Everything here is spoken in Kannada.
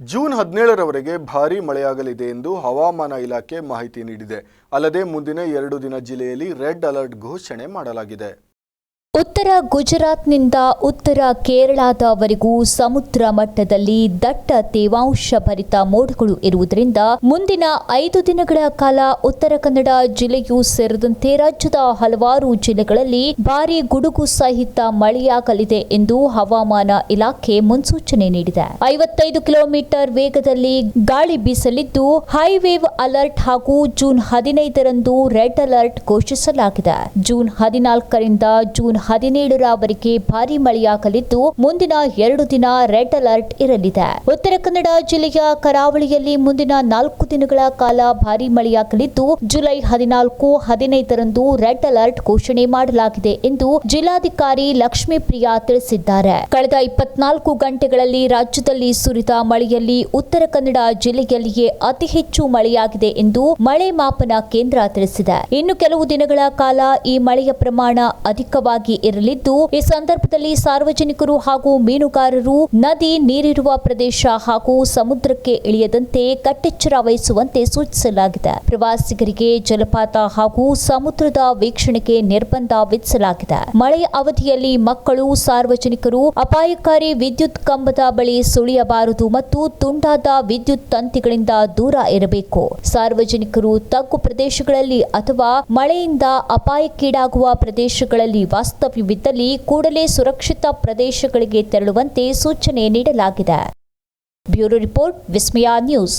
ಜೂನ್ ಹದಿನೇಳರವರೆಗೆ ಭಾರೀ ಮಳೆಯಾಗಲಿದೆ ಎಂದು ಹವಾಮಾನ ಇಲಾಖೆ ಮಾಹಿತಿ ನೀಡಿದೆ. ಅಲ್ಲದೆ ಮುಂದಿನ ಎರಡು ದಿನ ಜಿಲ್ಲೆಯಲ್ಲಿ ರೆಡ್ ಅಲರ್ಟ್ ಘೋಷಣೆ ಮಾಡಲಾಗಿದೆ. ಉತ್ತರ ಗುಜರಾತ್ನಿಂದ ಉತ್ತರ ಕೇರಳದವರೆಗೂ ಸಮುದ್ರ ಮಟ್ಟದಲ್ಲಿ ದಟ್ಟ ತೇವಾಂಶ ಭರಿತ ಮೋಡಗಳು ಇರುವುದರಿಂದ ಮುಂದಿನ ಐದು ದಿನಗಳ ಕಾಲ ಉತ್ತರ ಕನ್ನಡ ಜಿಲ್ಲೆಯೂ ಸೇರಿದಂತೆ ರಾಜ್ಯದ ಹಲವಾರು ಜಿಲ್ಲೆಗಳಲ್ಲಿ ಭಾರೀ ಗುಡುಗು ಸಹಿತ ಮಳೆಯಾಗಲಿದೆ ಎಂದು ಹವಾಮಾನ ಇಲಾಖೆ ಮುನ್ಸೂಚನೆ ನೀಡಿದೆ. ಐವತ್ತೈದು ಕಿಲೋಮೀಟರ್ ವೇಗದಲ್ಲಿ ಗಾಳಿ ಬೀಸಲಿದ್ದು ಹೈವೇವ್ ಅಲರ್ಟ್ ಹಾಗೂ ಜೂನ್ ಹದಿನೈದರಂದು ರೆಡ್ ಅಲರ್ಟ್ ಘೋಷಿಸಲಾಗಿದೆ. ಜೂನ್ ಹದಿನಾಲ್ಕರಿಂದ ಜೂನ್ ಹದಿನೇಳರವರೆಗೆ ಭಾರಿ ಮಳೆಯಾಗಲಿದ್ದು, ಮುಂದಿನ ಎರಡು ದಿನ ರೆಡ್ ಅಲರ್ಟ್ ಇರಲಿದೆ. ಉತ್ತರ ಕನ್ನಡ ಜಿಲ್ಲೆಯ ಕರಾವಳಿಯಲ್ಲಿ ಮುಂದಿನ ನಾಲ್ಕು ದಿನಗಳ ಕಾಲ ಭಾರಿ ಮಳೆಯಾಗಲಿದ್ದು, ಜುಲೈ ಹದಿನಾಲ್ಕು, ಹದಿನೈದರಂದು ರೆಡ್ ಅಲರ್ಟ್ ಘೋಷಣೆ ಮಾಡಲಾಗಿದೆ ಎಂದು ಜಿಲ್ಲಾಧಿಕಾರಿ ಲಕ್ಷ್ಮೀಪ್ರಿಯಾ ತಿಳಿಸಿದ್ದಾರೆ. ಕಳೆದ ಇಪ್ಪತ್ನಾಲ್ಕು ಗಂಟೆಗಳಲ್ಲಿ ರಾಜ್ಯದಲ್ಲಿ ಸುರಿದ ಮಳೆಯಲ್ಲಿ ಉತ್ತರ ಕನ್ನಡ ಜಿಲ್ಲೆಯಲ್ಲಿಯೇ ಅತಿ ಹೆಚ್ಚು ಮಳೆಯಾಗಿದೆ ಎಂದು ಮಳೆ ಮಾಪನ ಕೇಂದ್ರ ತಿಳಿಸಿದೆ. ಇನ್ನು ಕೆಲವು ದಿನಗಳ ಕಾಲ ಈ ಮಳೆಯ ಪ್ರಮಾಣ ಅಧಿಕವಾಗಿ ಇರಲಿದ್ದು, ಈ ಸಂದರ್ಭದಲ್ಲಿ ಸಾರ್ವಜನಿಕರು ಹಾಗೂ ಮೀನುಗಾರರು ನದಿ ನೀರಿರುವ ಪ್ರದೇಶ ಹಾಗೂ ಸಮುದ್ರಕ್ಕೆ ಇಳಿಯದಂತೆ ಕಟ್ಟೆಚ್ಚರ ವಹಿಸುವಂತೆ ಸೂಚಿಸಲಾಗಿದೆ. ಪ್ರವಾಸಿಗರಿಗೆ ಜಲಪಾತ ಹಾಗೂ ಸಮುದ್ರದ ವೀಕ್ಷಣೆಗೆ ನಿರ್ಬಂಧ ವಿಧಿಸಲಾಗಿದೆ. ಮಳೆ ಅವಧಿಯಲ್ಲಿ ಮಕ್ಕಳು, ಸಾರ್ವಜನಿಕರು ಅಪಾಯಕಾರಿ ವಿದ್ಯುತ್ ಕಂಬದ ಬಳಿ ಸುಳಿಯಬಾರದು ಮತ್ತು ತುಂಡಾದ ವಿದ್ಯುತ್ ತಂತಿಗಳಿಂದ ದೂರ ಇರಬೇಕು. ಸಾರ್ವಜನಿಕರು ತಗ್ಗು ಪ್ರದೇಶಗಳಲ್ಲಿ ಅಥವಾ ಮಳೆಯಿಂದ ಅಪಾಯಕ್ಕೀಡಾಗುವ ಪ್ರದೇಶಗಳಲ್ಲಿ ವಾಸ್ತವ್ಯವಿದ್ದಲ್ಲಿ ಕೂಡಲೇ ಸುರಕ್ಷಿತ ಪ್ರದೇಶಗಳಿಗೆ ತೆರಳುವಂತೆ ಸೂಚನೆ ನೀಡಲಾಗಿದೆ. Bureau report Vismaya news.